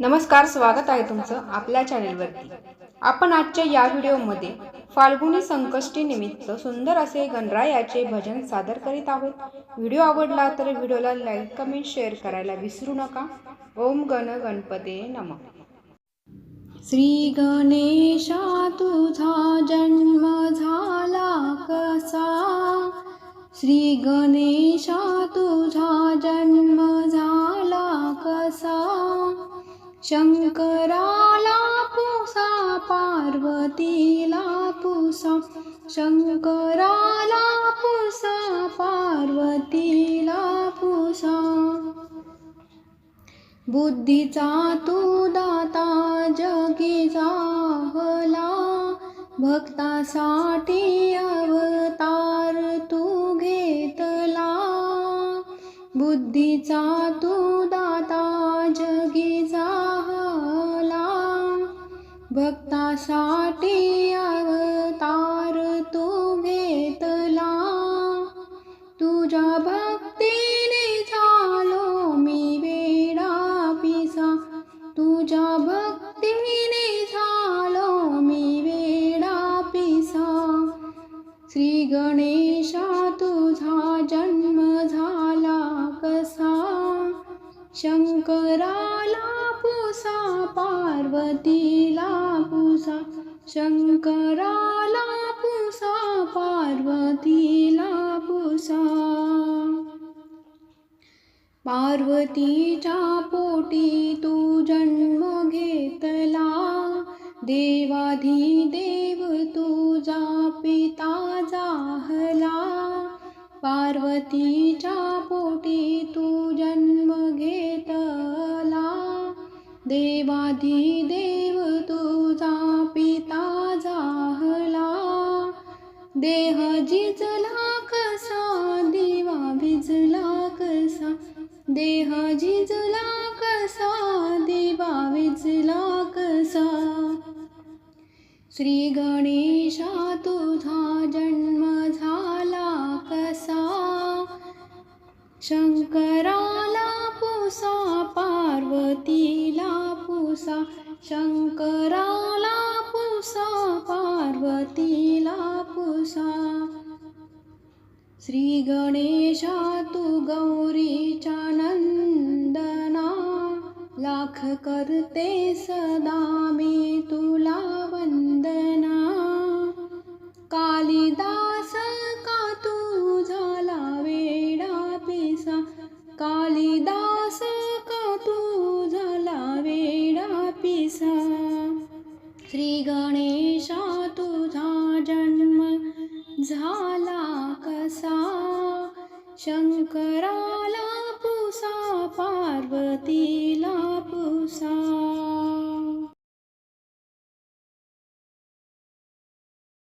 नमस्कार स्वागत आहे तुमचं आपल्या चॅनेलवरती आपण आजच्या या व्हिडिओमध्ये फाल्गुनी संकष्टी निमित्त सुंदर असे गणरायाचे भजन सादर करीत आहोत. व्हिडिओ आवडला तर व्हिडिओला लाईक कमेंट शेअर करायला विसरू नका. ओम गण गणपते नम. श्री गणेशा तुझा जन्म झाला कसा? श्री गणेशा तू शंकराला पुसा पार्वतीला पुसा. शंकराला पुसा पार्वतीला पुसा. बुद्धीचा तू दाता जगीचा जाहला भक्तासाठी अवतार तू घेतला. बुद्धीचा तू दाता जगीचा भक्तासाठी अवतार तू घेतला. तुझ्या भक्तीने झालो मी वेडा पिसा. तुझ्या भक्तीने झालो मी वेडा पिसा. श्री गणेशा तुझा शंकराला पुसा पार्वतीला पुसा. शंकराला पुसा पार्वतीला पुसा. पार्वतीच्या पोटी तू जन्म घेतला. देवाधी देव तुझा पिता जाहला. पार्वतीच्या पोटी तू देवाधी देव तुझा पिता जाहला. देह जिजला कसा दिवा भिजला कसा. देह जिजला कसा दिवा विजला कसा. श्री गणेशा तुझा जन्म झाला कसा. शंकराला पुसा पार्वतीला पुसा शंकराला पुसा पार्वतीला पुसा. श्री गणेशा तू गौरीच्या नंदना लाख करते सदा मी तुला वंदना. श्री गणेशा तुझा जन्म झाला कसा? शंकराला पुसा पार्वतीला